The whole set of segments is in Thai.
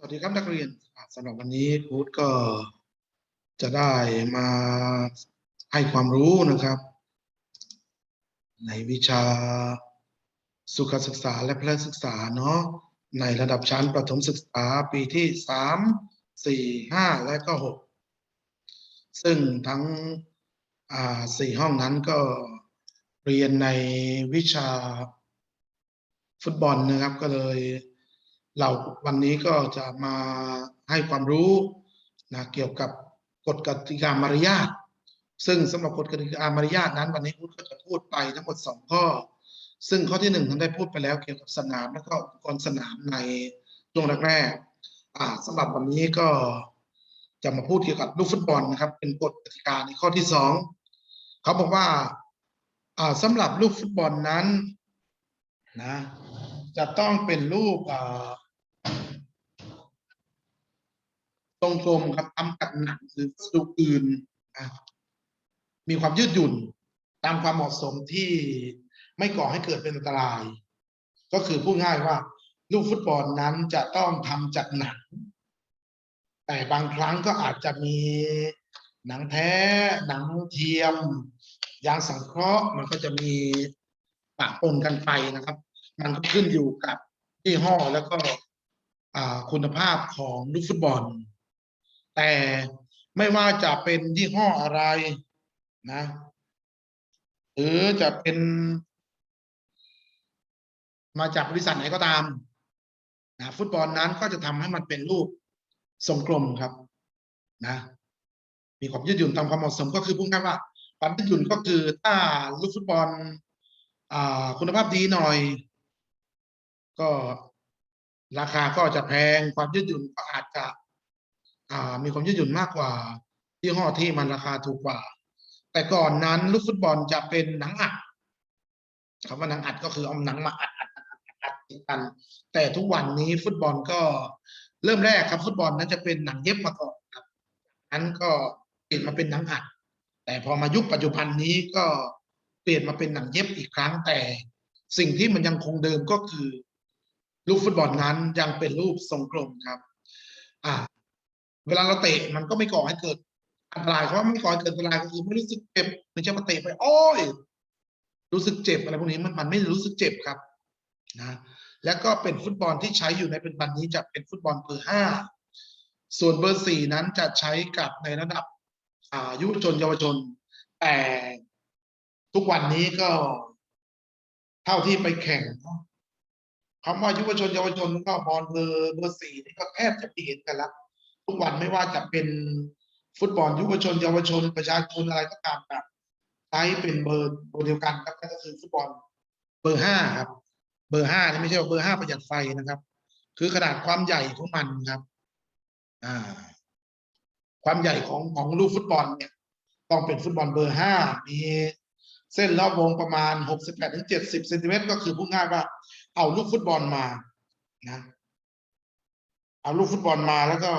สวัสดีครับนักเรียนสำหรับวันนี้ครูดก็จะได้มาให้ความรู้นะครับ ในวิชาสุขศึกษาและพละศึกษาเนาะในระดับชั้นประถมศึกษาปีที่สามสี่ห้าและก็หกซึ่งทั้งอ่าสี่ห้องนั้นก็เรียนในวิชาฟุตบอลนะครับก็เลย เราวันนี้ก็จะมาให้ความรู้นะเกี่ยวกับกฎกติกามารยาทซึ่งสำหรับกฎกติกามารยาทนั้น วันนี้พุทธก็จะพูดไปทั้งหมดสองข้อ ซึ่งข้อที่หนึ่งท่านได้พูดไปแล้วเกี่ยวกับสนามและก็อุปกรณ์สนามในช่วงแรกๆอ่าสำหรับวันนี้ก็จะมาพูดเกี่ยวกับลูกฟุตบอลนะครับ เป็นกฎกติกาในข้อที่สองเขาบอกว่าอ่าสำหรับลูกฟุตบอลนั้นนะ จะต้องเป็นรูปทรงกลมครับทำจากหนังหรือสดุอื่น มีความยืดหยุ่นตามความเหมาะสมที่ไม่ก่อให้เกิดเป็นอันตราย ก็คือพูดง่ายว่า ลูกฟุตบอลนั้นจะต้องทำจากหนัง แต่บางครั้งก็อาจจะมีหนังแท้ หนังเทียม ยางสังเคราะห์มันก็จะมีปะปนกันไปนะครับ มันก็ขึ้นอยู่กับยี่ห้อแล้วก็คุณภาพของลูกฟุตบอล แต่ไม่ว่าจะเป็นยี่ห้ออะไรนะ หรือจะเป็น มาจากบริษัทไหนก็ตามนะฟุตบอลนั้นก็จะทำให้มันเป็นรูปทรงกลมครับ นะ มีความยืดหยุ่นตามความเหมาะสมก็คือพูดง่ายว่าความยืดหยุ่นก็คือถ้าลูกฟุตบอลอคุณภาพดีหน่อย ก็ราคาก็จะแพงความยืดหยุ่นก็อาจจะมีความยืดหยุ่นมากกว่ายี่ห้อที่มันราคาถูกกว่า แต่ก่อนนั้นลูกฟุตบอลจะเป็นหนังอัดคำว่าหนังอัดก็คือเอาหนังมาอัดอัดอัดอัดอัดติดกัน แต่ทุกวันนี้ฟุตบอลก็เริ่มแรกครับฟุตบอลนั้นจะเป็นหนังเย็บมาก่อนครับนั้นก็เปลี่ยนมาเป็นหนังอัด แต่พอมายุคปัจจุบันนี้ก็เปลี่ยนมาเป็นหนังเย็บอีกครั้งแต่สิ่งที่มันยังคงเดิมก็คือ ลูกฟุตบอลนั้นยังเป็นรูปทรงกลมครับอ่าเวลาเราเตะมันก็ไม่ก่อให้เกิดอันตรายเพราะไม่ก่อให้เกิดอันตรายก็คือไม่รู้สึกเจ็บไม่ใช่มาเตะไปโอ้ยรู้สึกเจ็บอะไรพวกนี้มันมันไม่รู้สึกเจ็บครับนะแล้วก็เป็นฟุตบอลที่ใช้อยู่ในปัจจุบันนี้จะเป็นฟุตบอลเบอร์ห้าส่วนเบอร์สี่นั้นจะใช้กับในระดับอายุชนเยาวชน แต่ทุกวันนี้ก็เท่าที่ไปแข่งเนอะ คำว่ายุวชนเยาวชนก็บอลเบอร์เบอร์สี่นี่ก็แทบจะไม่เห็นกันแล้วทุกวันไม่ว่าจะเป็นฟุตบอลยุวชน เยาวชนประชาชนอะไรก็ตามแบบใช้เป็นเบอร์เบอร์เดียวกันครับก็คือฟุตบอลเบอร์ห้าครับ เบอร์ห้านี่ไม่ใช่เบอร์ห้าประหยัดไฟนะครับ คือขนาดความใหญ่ของมันครับ อ่า ความใหญ่ของของลูกฟุตบอลเนี่ย ต้องเป็นฟุตบอลเบอร์ห้ามีเส้นรอบวงประมาณหกสิบแปดถึงเจ็ดสิบเซนติเมตรก็คือพูดง่ายว่า เอาลูกฟุตบอลมานะ เอาลูกฟุตบอลมาแล้วก็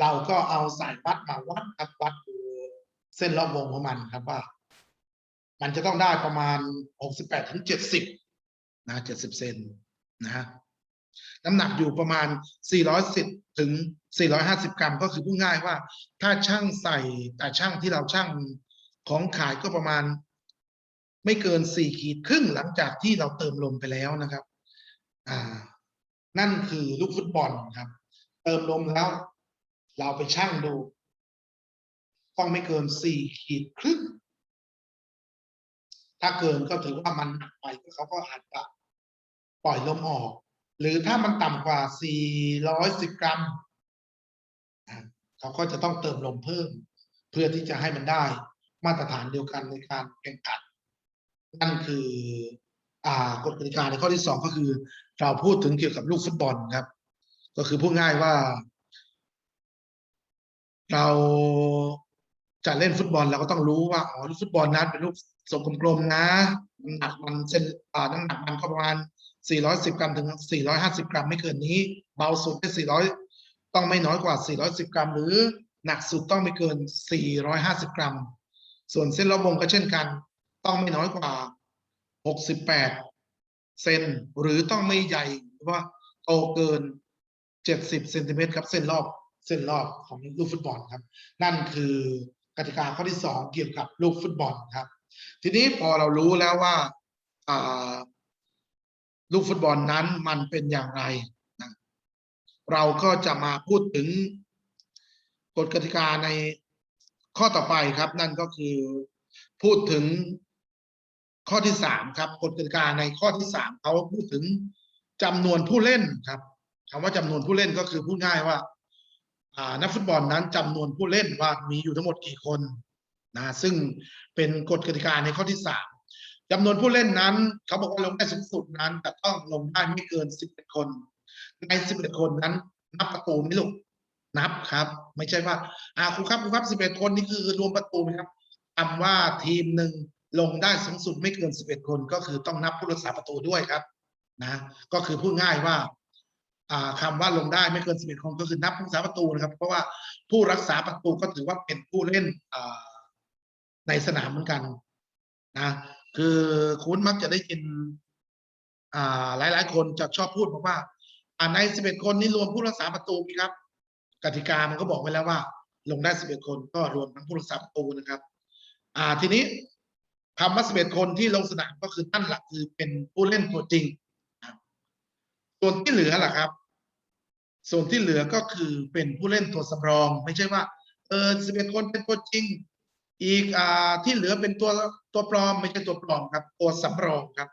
เราก็เอาสายวัดมาวัดครับวัดดูเส้นรอบวงของมันครับว่า มันจะต้องได้ประมาณหกสิบแปดถึงเจ็ดสิบนะเจ็ดสิบเซนนะฮะน้ำหนักอยู่ประมาณ 410 ถึง 450 กรัม ก็คือพูดง่ายว่า ถ้าช่างใส่แต่ช่างที่เราช่าง ของขายก็ประมาณไม่เกิน4ขีดครึ่งหลังจากที่เราเติมลมไปแล้วนะครับ อ่า นั่นคือลูกฟุตบอลครับ เติมลมแล้ว เราไปช่างดู ต้องไม่เกิน4ขีดครึ่งถ้าเกินก็ถือว่ามันหนักไปเขาก็อาจจะปล่อยลมออก หรือถ้ามันต่ำกว่า 410 กรัมเขาก็จะต้องเติมลมเพิ่ม เพื่อที่จะให้มันได้ มาตรฐานเดียวกันในการแข่งขันนั่นคืออ่ากฎกติกาในข้อที่สองก็คือ เราพูดถึงเกี่ยวกับลูกฟุตบอลครับ ก็คือพูดง่ายว่า เราจะเล่นฟุตบอลเราก็ต้องรู้ว่าอ๋อลูกฟุตบอลนั้นเป็นลูกทรงกลมๆนะน้ำหนักมันเส้นอ่าน้ำหนักมันประมาณ 410 กรัมถึง 450 กรัมไม่เกินนี้ เบาสุดได้400 ต้องไม่น้อยกว่า 410 กรัม หรือหนักสุดต้องไม่เกิน 450 กรัม ส่วนเส้นรอบวงก็เช่นกัน ต้องไม่น้อยกว่า 68 เซนหรือต้องไม่ใหญ่หรือว่าโตเกินเจ็ดสิบเซนติเมตรครับเส้นรอบเส้นรอบของลูกฟุตบอลครับ นั่นคือกติกาข้อที่สองเกี่ยวกับลูกฟุตบอลครับ ทีนี้พอเรารู้แล้วว่าลูกฟุตบอลนั้นมันเป็นอย่างไรเราก็จะมาพูดถึงกฎกติกาใน ข้อต่อไปครับนั่นก็คือพูดถึงข้อที่สามครับกฎกติกาในข้อที่สามเขาพูดถึงจำนวนผู้เล่นครับคำว่าจำนวนผู้เล่นก็คือพูดง่ายว่า อ่านักฟุตบอลนั้นจำนวนผู้เล่นว่ามีอยู่ทั้งหมดกี่คนนะซึ่งเป็นกฎกติกาในข้อที่สามจำนวนผู้เล่นนั้น เขาบอกว่าลงได้สูงสุดนั้นแต่ต้องลงได้ไม่เกินสิบเอ็ดคน ในสิบเอ็ดคนนั้น นับประตูไหมลูก นับครับ ไม่ใช่ว่าอ่าครูครับครูครับสิบเอ็ดคนนี่คือรวมประตูไหมครับคำว่าทีมหนึ่งลงได้สูงสุดไม่เกินสิบเอ็ดคนก็คือต้องนับผู้รักษาประตูด้วยครับ นะ ก็คือพูดง่ายว่าอ่าคำว่าลงได้ไม่เกินสิบเอ็ดคนก็คือนับผู้รักษาประตูนะครับ เพราะว่าผู้รักษาประตูก็ถือว่าเป็นผู้เล่นอ่าในสนามเหมือนกัน นะคือคุณมักจะได้ยินอ่าหลายๆคนจะชอบพูดบอกว่าอ่าในสิบเอ็ดคนนี้รวมผู้รักษาประตูไหมครับ กติกามันก็บอกไว้แล้วว่า ลงได้สิบเอ็ดคนก็รวมทั้งผู้รักษาประตูนะครับ อ่าทีนี้คำว่าสิบเอ็ดคนที่ลงสนามก็คือนั่นหละคือเป็นผู้เล่นตัวจริงส่วนที่เหลือล่ะครับ ส่วนที่เหลือก็คือเป็นผู้เล่นตัวสำรอง ไม่ใช่ว่า เออสิบเอ็ดคนเป็นตัวจริง อีกอ่าที่เหลือเป็นตัวตัวปลอม ไม่ใช่ตัวปลอมครับ ตัวสำรองครับ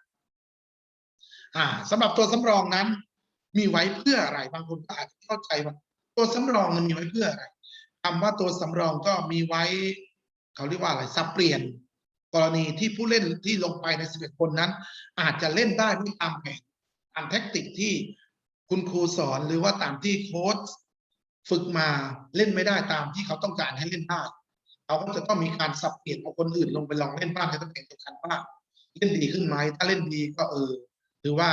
อ่าสำหรับตัวสำรองนั้น มีไว้เพื่ออะไรบางคนก็อาจจะเข้าใจว่า ตัวสำรองมันมีไว้เพื่ออะไรคำว่าตัวสำรองก็มีไว้ เขาเรียกว่าอะไรสับเปลี่ยน กรณีที่ผู้เล่นที่ลงไปใน 11 คนนั้น อาจจะเล่นได้ไม่ตามแผนตามแท็กติกที่คุณครูสอนหรือว่าตามที่โค้ชฝึกมาเล่นไม่ได้ตามที่เขาต้องการให้เล่นได้เขาก็จะต้องมีการสับเปลี่ยนเอาคนอื่นลงไปลองเล่นบ้างในตำแหน่งสำคัญบ้างเล่นดีขึ้นไหมถ้าเล่นดีก็เออถือว่า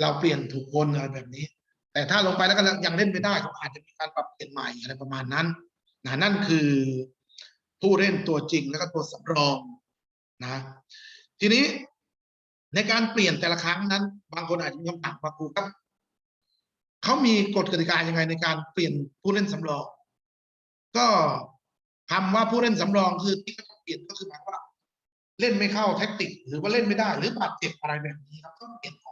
เราเปลี่ยนถูกคนอะไรแบบนี้ แต่ถ้าลงไปแล้วก็ยังเล่นไม่ได้เขาอาจจะมีการปรับเปลี่ยนใหม่อะไรประมาณนั้นนะนั่นคือผู้เล่นตัวจริงแล้วก็ตัวสำรองนะ ทีนี้ในการเปลี่ยนแต่ละครั้งนั้น บางคนอาจจะมีคำถามว่าครูครับเขามีกฎกติกายังไงในการเปลี่ยนผู้เล่นสำรอง ก็คำว่าผู้เล่นสำรองคือที่เขาเปลี่ยนก็คือหมายว่า เล่นไม่เข้าแท็กติก หรือว่าเล่นไม่ได้ หรือบาดเจ็บอะไรแบบนี้ครับต้องเปลี่ยนออก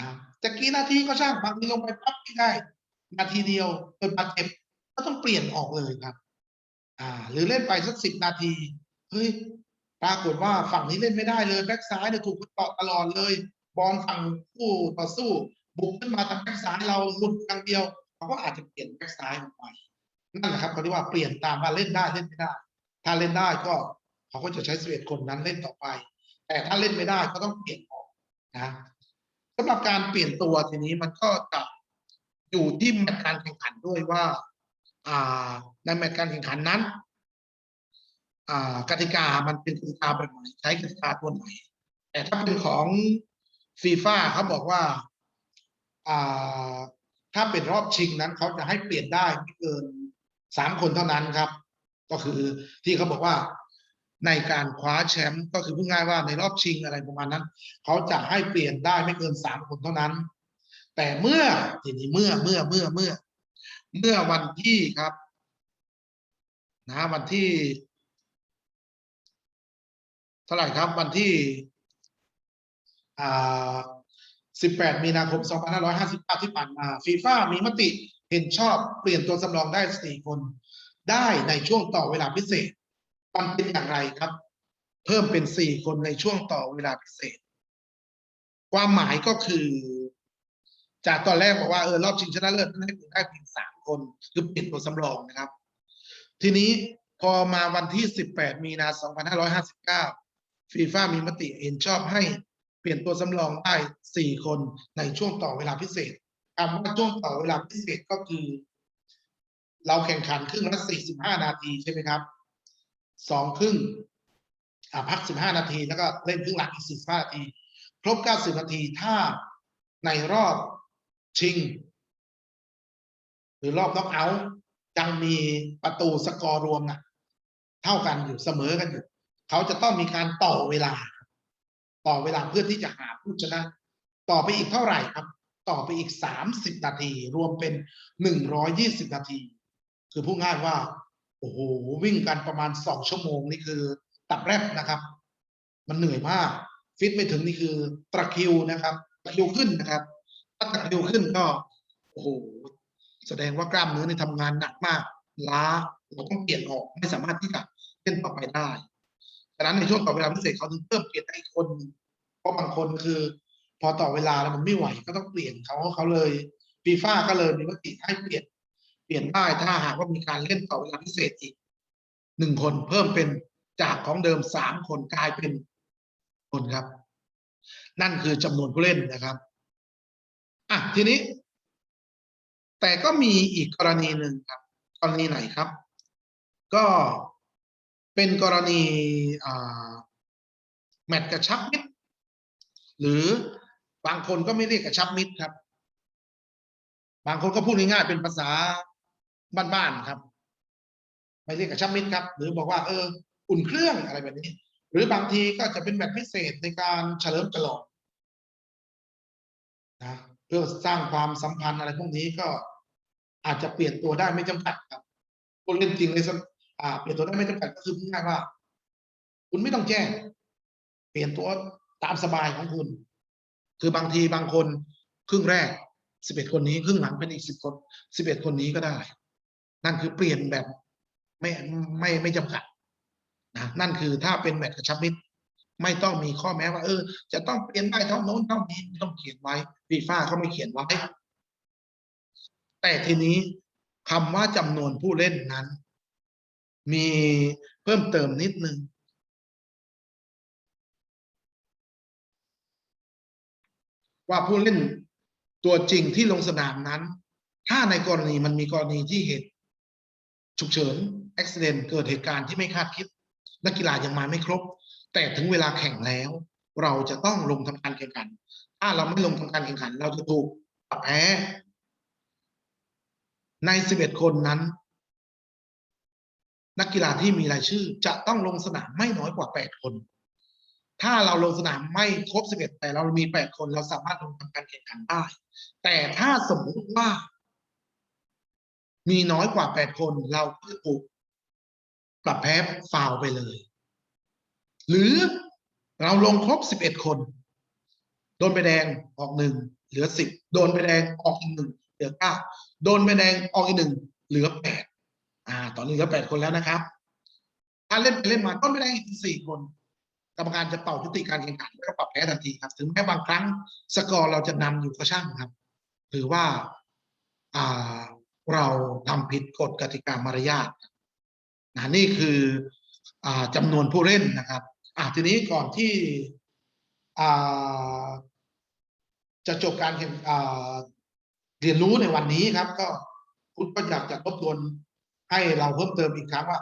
นะจะกี่นาทีก็ช่างบางทีลงไปปั๊บไม่ได้ นาทีเดียวเกิดบาดเจ็บก็ต้องเปลี่ยนออกเลยครับ อ่า หรือเล่นไปสักสิบนาทีเฮ้ยปรากฏว่าฝั่งนี้เล่นไม่ได้เลยแบ็กซ้ายเนี่ยถูกเกาะตลอดเลย บอลฝั่งผู้ต่อสู้ บุกขึ้นมาทางแบ็กซ้ายเราหลุดทางเดียวเขาก็อาจจะเปลี่ยนแบ็กซ้ายออกไปนั่นแหละครับเขาเรียกว่าเปลี่ยนตามว่าเล่นได้เล่นไม่ได้ ถ้าเล่นได้ก็เขาก็จะใช้สิบเอ็ดคนนั้นเล่นต่อไป แต่ถ้าเล่นไม่ได้ก็ต้องเปลี่ยนออกนะ สำหรับการเปลี่ยนตัวทีนี้มันก็จะอยู่ที่แมตช์การแข่งขันด้วยว่า อ่า ในแมตช์การแข่งขันนั้น อ่ากติกามันเป็นกติกาแบบไหนใช้กติกาตัวไหน แต่ถ้าเป็นของฟีฟ่าเขาบอกว่า อ่า ถ้าเป็นรอบชิงนั้นเขาจะให้เปลี่ยนได้ไม่เกินสามคนเท่านั้นครับ ก็คือที่เขาบอกว่า ในการคว้าแชมป์ก็คือพูดง่ายว่าในรอบชิงอะไรประมาณนั้น เขาจะให้เปลี่ยนได้ไม่เกินสามคนเท่านั้น แต่เมื่อทีนี้เมื่อเมื่อเมื่อเมื่อ เมื่อวันที่ครับ นะวันที่เท่าไหร่ครับวันที่อ่า18 มีนาคม 2559 ที่ผ่านมาฟีฟ่ามีมติเห็นชอบเปลี่ยนตัวสำรองได้ 4 คน ได้ในช่วงต่อเวลาพิเศษ มันเป็นอย่างไรครับ เพิ่มเป็น4คนในช่วงต่อเวลาพิเศษ ความหมายก็คือ จากตอนแรกบอกว่าเออรอบชิงชนะเลิศให้ได้เพียง3คนคือเปลี่ยนตัวสำรองนะครับ ทีนี้พอมาวันที่ 18 มีนา 2559 ฟีฟ่ามีมติเห็นชอบให้เปลี่ยนตัวสำรองได้ 4 คนในช่วงต่อเวลาพิเศษคำว่าช่วงต่อเวลาพิเศษก็คือ เราแข่งขันครึ่งละ45 นาทีใช่ไหมครับ สองครึ่งอ่าพัก15นาที แล้วก็เล่นครึ่งหลังอีก45นาที ครบ90นาทีถ้าในรอบชิง หรือรอบน็อกเอาท์ยังมีประตูสกอร์รวมนะเท่ากันอยู่เสมอกันอยู่ เขาจะต้องมีการต่อเวลา ต่อเวลาเพื่อที่จะหาผู้ชนะ ต่อไปอีกเท่าไหร่ครับ ต่อไปอีกสามสิบนาที รวมเป็นหนึ่งร้อยี่สิบนาที คือพูดง่ายว่า โอ้โหวิ่งกันประมาณสองชั่วโมงนี่คือ ตับแรบนะครับ มันเหนื่อยมาก ฟิตไม่ถึงนี่คือตะคิวนะครับตะคิวขึ้นนะครับถ้าตะคิวขึ้นก็โอ้โหแสดงว่ากล้ามเนื้อในทำงานหนักมาก ล้าเราต้องเปลี่ยนออกไม่สามารถที่จะเล่นต่อไปได้ฉะนั้นในช่วงต่อเวลาพิเศษเขาถึงเพิ่มเปลี่ยนให้คน เพราะบางคนคือ พอต่อเวลาแล้วมันไม่ไหวก็ต้องเปลี่ยนเขาเขาเลยฟีฟ่าก็เลยมีมติให้เปลี่ยน เปลี่ยนได้ถ้าหากว่ามีการเล่นต่อเวลาพิเศษอีกหนึ่งคนเพิ่มเป็นจากของเดิมสามคนกลายเป็นคนครับ นั่นคือจำนวนผู้เล่นนะครับอะทีนี้ แต่ก็มีอีกกรณีหนึ่งครับ กรณีไหนครับ ก็เป็นกรณีแมตช์กระชับมิตรหรือบางคนก็ไม่เรียกกระชับมิตรครับ บางคนก็พูดง่ายๆเป็นภาษา บ้านๆครับ ไม่เรียกกระชับมิตรครับ หรือบอกว่าเออ อุ่นเครื่องอะไรแบบนี้ หรือบางทีก็จะเป็นแบบพิเศษในการเฉลิมฉลองนะเพื่อสร้างความสัมพันธ์อะไรพวกนี้ก็อาจจะเปลี่ยนตัวได้ไม่จำกัดครับคนเล่นจริงเลยสำอ่าเปลี่ยนตัวได้ไม่จำกัดก็คือง่ายว่า คุณไม่ต้องแจ้ง เปลี่ยนตัวตามสบายของคุณ คือบางทีบางคนครึ่งแรกสิบเอ็ดคนนี้ครึ่งหลังเป็นอีกสิบคนสิบเอ็ดคนนี้ก็ได้ นั่นคือเปลี่ยนแบบไม่ไม่ไม่จำกัดนะนั่นคือถ้าเป็นแมตช์กระชับมิตรไม่ต้องมีข้อแม้ว่า เออ จะต้องเปลี่ยนได้เท่าโน้นเท่านี้ไม่ต้องเขียนไว้ฟีฟ่าเขาไม่เขียนไว้ แต่ทีนี้คำว่าจำนวนผู้เล่นนั้น มีเพิ่มเติมนิดนึงว่าผู้เล่นตัวจริงที่ลงสนามนั้น ถ้าในกรณีมันมีกรณีที่เหตุ ฉุกเฉินอุบิเหตุเกิดเหตุการณ์ที่ไม่คาดคิด นักกีฬายังมาไม่ครบ แต่ถึงเวลาแข่งแล้ว เราจะต้องลงทำการแข่งขัน ถ้าเราไม่ลงทำการแข่งขัน เราจะถูกปรับแพ้ใน 11 คนนั้น นักกีฬาที่มีรายชื่อจะต้องลงสนามไม่น้อยกว่า 8 คน ถ้าเราลงสนามไม่ครบ 11 แต่เรามี 8 คนเราสามารถลงทำการแข่งขันได้ แต่ถ้าสมมุติว่า มีน้อยกว่า8คนเราก็จะถูกปรับแพ้ฟาวไปเลย หรือเราลงครบ11คน โดนใบแดงออกหนึ่งเหลือ10โดนใบแดงออกอีกหนึ่งเหลือ9โดนใบแดงออกอีกหนึ่งเหลือ8อ่า ตอนนี้เหลือ8คนแล้วนะครับถ้าเล่นไปเล่นมาต้นใบแดงอีกสี่คนกรรมการจะเป่ายุติการแข่งขันแล้วก็ปรับแพ้ทันทีครับ ถึงแม้บางครั้งสกอร์เราจะนำอยู่ก็ช่างครับ ถือว่า อ่า เราทำผิดกฎกติกามารยาทนะนี่คืออ่าจำนวนผู้เล่นนะครับอ่าทีนี้ก่อนที่จะจบการเรียนรู้ในวันนี้ครับ ก็คุณก็อยากจะทบทวนให้เราเพิ่มเติมอีกครั้งว่า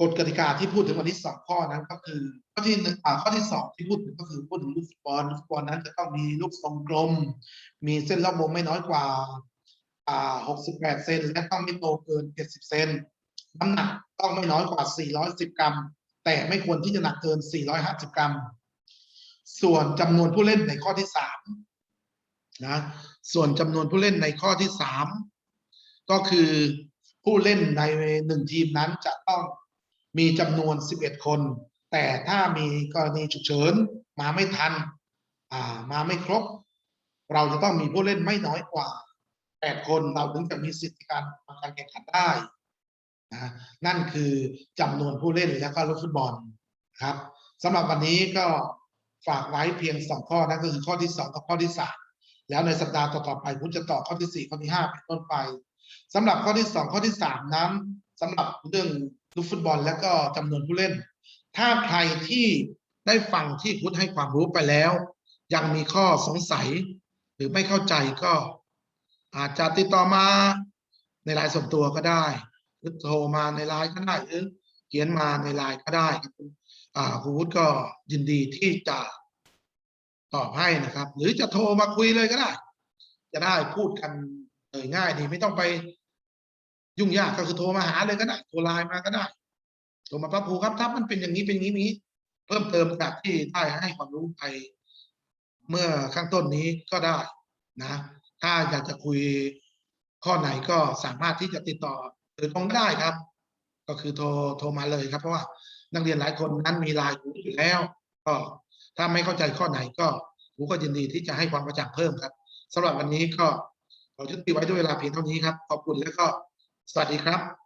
กฎกติกาที่พูดถึงวันที่สองข้อนั้นก็คือข้อที่หนึ่งข้อที่สองที่พูดถึงก็คือพูดถึงลูกฟุตบอลลูกฟุตบอลนั้นจะต้องมีลูกทรงกลม มีเส้นรอบวงไม่น้อยกว่า อ่าหกสิบแปดเซน และต้องไม่โตเกินเจ็ดสิบเซน น้ำหนักต้องไม่น้อยกว่าสี่ร้อยสิบกรัม แต่ไม่ควรที่จะหนักเกินสี่ร้อยห้าสิบกรัม ส่วนจำนวนผู้เล่นในข้อที่สามนะส่วนจำนวนผู้เล่นในข้อที่สามก็คือผู้เล่นในหนึ่งทีมนั้นจะต้องมีจำนวน 11 คน แต่ถ้ามีกรณีฉุกเฉินมาไม่ทันอ่ามาไม่ครบ เราจะต้องมีผู้เล่นไม่น้อยกว่า 8คนเราถึงจะมีสิทธิการทำการแข่งขันได้นะนั่นคือจำนวนผู้เล่นแล้วก็ลูกฟุตบอลครับสำหรับวันนี้ก็ฝากไว้เพียงสองข้อนั่นก็คือข้อที่สองกับข้อที่สามแล้วในสัปดาห์ต่อๆไปผมจะต่อข้อที่สี่ข้อที่ห้าเป็นต้นไปสำหรับข้อที่สองข้อที่สามนั้นสำหรับเรื่องลูกฟุตบอล แล้วก็จำนวนผู้เล่น ถ้าใครที่ได้ฟังที่พุทธให้ความรู้ไปแล้ว ยังมีข้อสงสัย หรือไม่เข้าใจก็ อาจจะติดต่อมาในไลน์ส่วนตัวก็ได้ หรือโทรมาในไลน์ก็ได้หรือเขียนมาในไลน์ก็ได้ครับครูวุฒิก็ยินดีที่จะตอบให้นะครับ หรือจะโทรมาคุยเลยก็ได้ จะได้พูดกันเอ่ยง่ายดีไม่ต้องไปยุ่งยากก็คือโทรมาหาเลยก็ได้โทรไลน์มาก็ได้โทรมาป้าภูครับถ้ามันเป็นอย่างนี้เป็นอย่างนี้นี้โทพิ่มเติมจากที่ได้ให้ความรู้ไปเมื่อข้างต้นนี้ก็ได้นะ ถ้าอยากจะคุยข้อไหนก็สามารถที่จะติดต่อโดยตรงได้ครับ ก็คือโทรโทรมาเลยครับ เพราะว่านักเรียนหลายคนนั้นมีไลน์กลุ่มอยู่แล้ว ก็ถ้าไม่เข้าใจข้อไหนก็ครูก็ยินดีที่จะให้ความกระจ่างเพิ่มครับสำหรับวันนี้ก็ขอยุติไว้ด้วยเวลาเพียงเท่านี้ครับ ขอบคุณและก็สวัสดีครับ